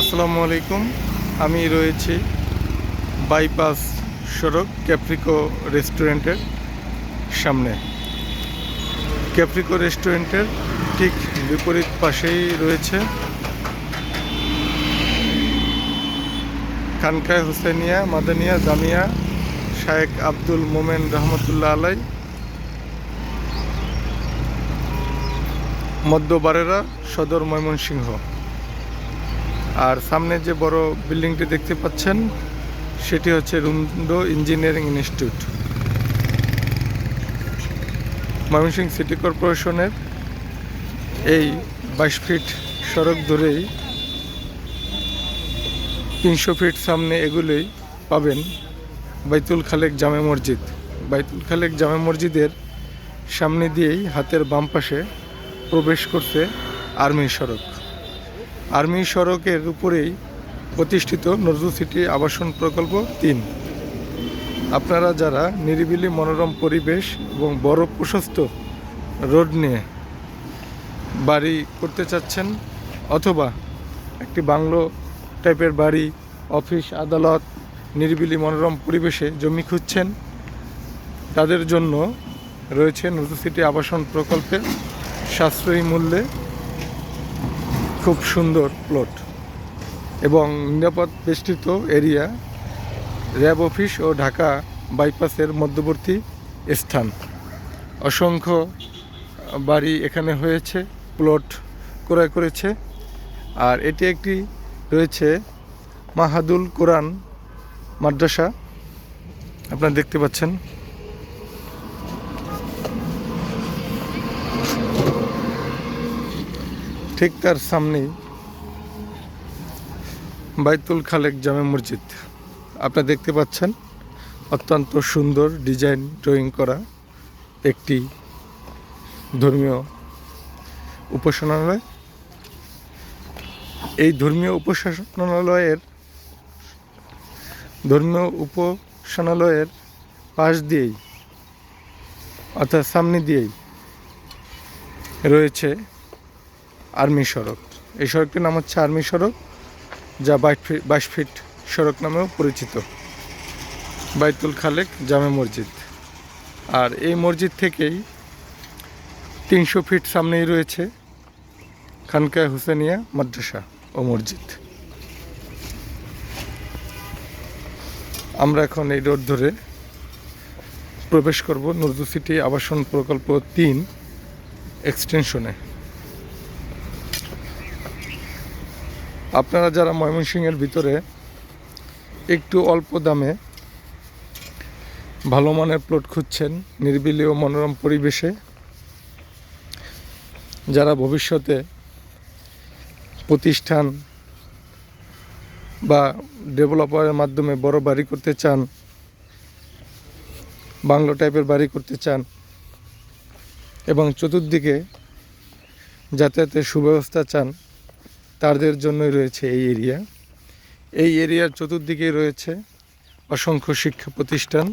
আসসালামু আলাইকুম আমি রয়েছি বাইপাস সড়ক ক্যাপ্রিকো রেস্টুরেন্টের সামনে। ক্যাপ্রিকো রেস্টুরেন্টের ঠিক বিপরীত পাশেই রয়েছে খানকায় হোসেনিয়া মাদানিয়া, জামিয়া শায়েক আব্দুল মোমেন রহমতুল্লাহ আলাই মধ্যবারেরা সদর ময়মনসিংহ। আর সামনে যে বড় বিল্ডিংটি দেখতে পাচ্ছেন, সেটি হচ্ছে রুমডো ইঞ্জিনিয়ারিং ইনস্টিটিউট। ময়মনসিংহ সিটি কর্পোরেশনের এই বাইশ ফিট সড়ক ধরেই তিনশো ফিট সামনে এগুলোই পাবেন বাইতুল খালেক জামে মসজিদ। বাইতুল খালেক জামে মসজিদের সামনে দিয়েই হাতের বাম পাশে প্রবেশ করছে আর্মি সড়ক। আর্মি সড়কের উপরেই প্রতিষ্ঠিত নজরুল সিটি আবাসন প্রকল্প তিন। আপনারা যারা নিরিবিলি মনোরম পরিবেশ এবং বড় প্রশস্ত রোড নিয়ে বাড়ি করতে চাচ্ছেন অথবা একটি বাংলো টাইপের বাড়ি, অফিস, আদালত, নিরিবিলি মনোরম পরিবেশে জমি খুঁজছেন, তাদের জন্য রয়েছে নজরুল সিটি আবাসন প্রকল্পের সাশ্রয়ী মূল্যে খুব সুন্দর প্লট এবং নিরাপদ বেষ্টিত এরিয়া র্যাব অফিস ও ঢাকা বাইপাসের মধ্যবর্তী স্থান। অসংখ্য বাড়ি এখানে হয়েছে প্লট ক্রয় করেছে। আর এটি একটি রয়েছে মাহাদুল কোরআন মাদ্রাসা। আপনারা দেখতে পাচ্ছেন। ঠিক তার সামনেই বাইতুল খালেক জামে মসজিদ। আপনারা দেখতে পাচ্ছেন অত্যন্ত সুন্দর ডিজাইন ড্রয়িং করা একটি ধর্মীয় উপাসনালয়। এই ধর্মীয় উপাসনালয়ের ধর্মীয় উপাসনালয়ের পাশ দিয়েই, অর্থাৎ সামনে দিয়েই রয়েছে আর্মি সড়ক। এই সড়কটির নাম হচ্ছে আর্মি সড়ক, যা বাইশ ফিট বাইশ ফিট সড়ক নামেও পরিচিত। বাইতুল খালেক জামে মসজিদ। আর এই মসজিদ থেকেই তিনশো ফিট সামনেই রয়েছে খানকায় হুসেনিয়া মাদ্রাসা ও মসজিদ। আমরা এখন এই রোড ধরে প্রবেশ করব নজরুল সিটি আবাসন প্রকল্প তিন এক্সটেনশনে। আপনারা যারা ময়মনসিংহের ভিতরে একটু অল্প দামে ভালো মানের প্লট খুঁজছেন, নির্বিলি ও মনোরম পরিবেশে, যারা ভবিষ্যতে প্রতিষ্ঠান বা ডেভেলপারের মাধ্যমে বড় বাড়ি করতে চান, বাংলো টাইপের বাড়ি করতে চান, এবং চতুর্দিকে যাতায়াতের সুব্যবস্থা চান তাদের জন্যই রয়েছে এই এরিয়া। এই এরিয়ার চতুর্দিকে রয়েছে অসংখ্য শিক্ষা প্রতিষ্ঠান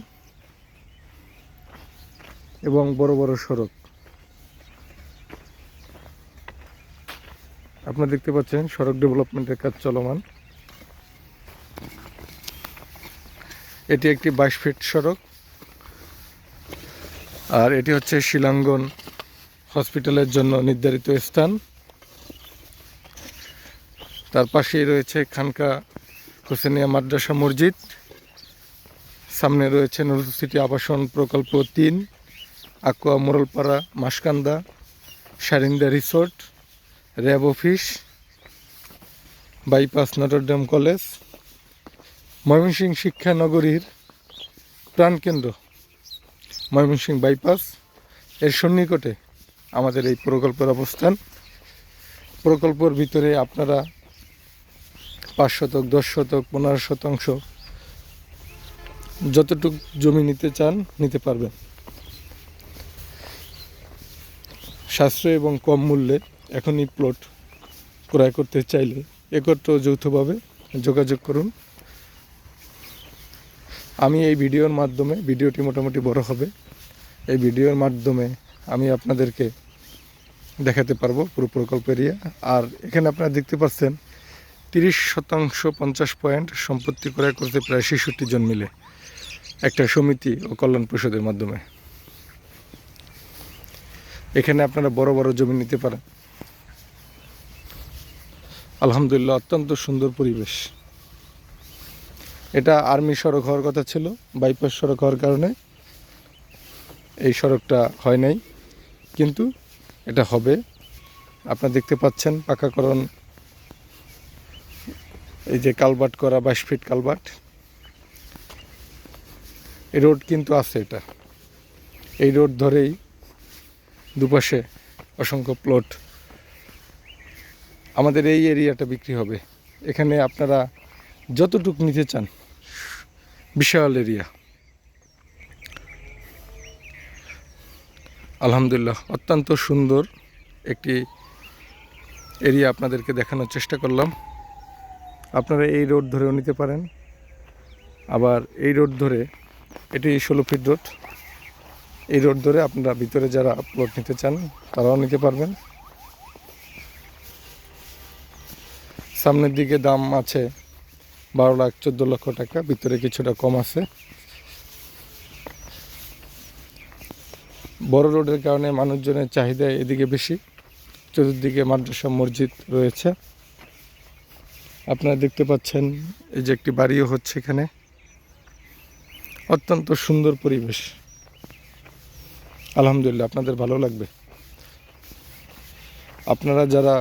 এবং বড় বড় সড়ক। আপনারা দেখতে পাচ্ছেন সড়ক ডেভেলপমেন্টের কাজ চলমান। এটি একটি বাইশ ফিট সড়ক। আর এটি হচ্ছে শিলাঙ্গন হসপিটালের জন্য নির্ধারিত স্থান। তার পাশেই রয়েছে খানকা হোসেনিয়া মাদ্রাসা মসজিদ। সামনে রয়েছে নজরুল সিটি আবাসন প্রকল্প তিন, Akua Morolpara Maskanda, Sarinda resort, RAB office, bypass Notre Dame college, Mymensingh শিক্ষা নগরীর প্রাণকেন্দ্র, ময়মনসিংহ বাইপাস। এর সন্নিকটে আমাদের এই প্রকল্পের অবস্থান। প্রকল্পের ভিতরে আপনারা পাঁচ শতক, দশ শতক, পনেরো শতাংশ যতটুক জমি নিতে চান নিতে পারবেন। সাশ্রয় এবং কম মূল্যে এখনই প্লট ক্রয় করতে চাইলে একত্র যৌথভাবে যোগাযোগ করুন। আমি এই ভিডিওর মাধ্যমে, ভিডিওটি মোটামুটি বড় হবে, এই ভিডিওর মাধ্যমে আমি আপনাদেরকে দেখাতে পারব পুরো প্রকল্প এরিয়া। আর এখানে আপনারা দেখতে পাচ্ছেন তিরিশ শতাংশ পঞ্চাশ পয়েন্ট সম্পত্তি ক্রয় করতে প্রায় ছেষট্টি জন মিলে একটা সমিতি ও কল্যাণ পরিষদের মাধ্যমে। এখানে আপনারা বড় বড় জমি নিতে পারেন। আলহামদুলিল্লাহ, অত্যন্ত সুন্দর পরিবেশ। এটা আর্মি সড়ক হওয়ার কথা ছিল, বাইপাস সড়ক হওয়ার কারণে এই সড়কটা হয় নাই। কিন্তু এটা হবে। আপনারা দেখতে পাচ্ছেন পাকাকরণ এই যে কালবাট করা বাইশ ফিট কালবাট এই রোড কিন্তু আছে এটা। এই রোড ধরেই দুপাশে অসংখ্য প্লট। আমাদের এই এরিয়াটা বিক্রি হবে। এখানে আপনারা যতটুক নিতে চান, বিশাল এরিয়া। আলহামদুলিল্লাহ, অত্যন্ত সুন্দর একটি এরিয়া আপনাদেরকে দেখানোর চেষ্টা করলাম। আপনারা এই রোড ধরেও নিতে পারেন। আবার এই রোড ধরে, এটি ষোলো ফিট রোড। এই রোড ধরে আপনারা ভিতরে যারা প্লট নিতে চান, তারাও নিতে পারবেন। সামনের দিকে দাম আছে বারো লাখ চোদ্দ লক্ষ টাকা, ভিতরে কিছুটা কম আছে। বড় রোডের কারণে মানুষজনের চাহিদা এদিকে বেশি, চতুর্দিকে মাদ্রাসা, মসজিদ রয়েছে। আপনারা দেখতে পাচ্ছেন, এই যে একটি বাড়িও হচ্ছে এখানে। অত্যন্ত সুন্দর পরিবেশ। আলহামদুলিল্লাহ, আপনাদের ভালো লাগবে। আপনারা যারা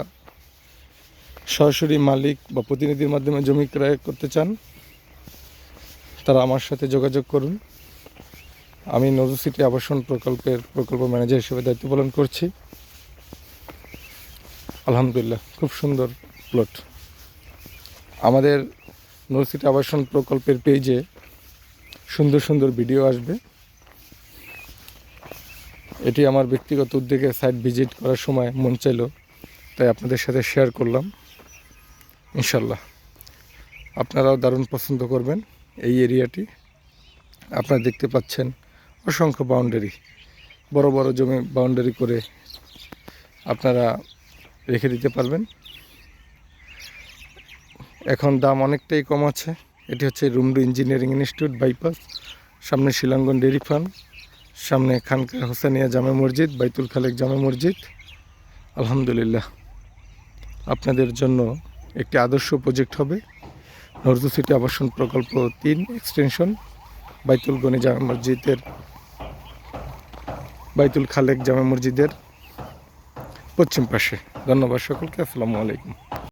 সরাসরি মালিক বা প্রতিনিধির মাধ্যমে জমি ক্রয় করতে চান, তারা আমার সাথে যোগাযোগ করুন। আমি নজর সিটি আবাসন প্রকল্পের প্রকল্প ম্যানেজার হিসেবে দায়িত্ব পালন করছি। আলহামদুলিল্লাহ, খুব সুন্দর প্লট। আমাদের নজর আবাসন প্রকল্পের পেজে সুন্দর সুন্দর ভিডিও আসবে। এটি আমার ব্যক্তিগত উদ্যোগে সাইট ভিজিট করার সময় মন চাইলো, তাই আপনাদের সাথে শেয়ার করলাম। ইনশাল্লাহ আপনারাও দারুণ পছন্দ করবেন এই এরিয়াটি। আপনারা দেখতে পাচ্ছেন অসংখ্য বাউন্ডারি বড় বড় জমি বাউন্ডারি করে আপনারা রেখে দিতে পারবেন। এখন দাম অনেকটাই কম আছে। এটি হচ্ছে রুমডু ইঞ্জিনিয়ারিং ইনস্টিটিউট, বাইপাস। সামনে শিলাঙ্গন ডেয়ারি ফার্ম। সামনে খানকা হোসেনিয়া জামে মসজিদ, বাইতুল খালেক জামে মসজিদ। আলহামদুলিল্লাহ। আপনাদের জন্য একটি আদর্শ প্রজেক্ট হবে। নর্দু সিটি আবাসন প্রকল্প তিন এক্সটেনশন। বাইতুল গনি জামে মসজিদের, বাইতুল খালেক জামে মসজিদের পশ্চিম পাশে। ধন্যবাদ সকলকে। আসসালামু আলাইকুম।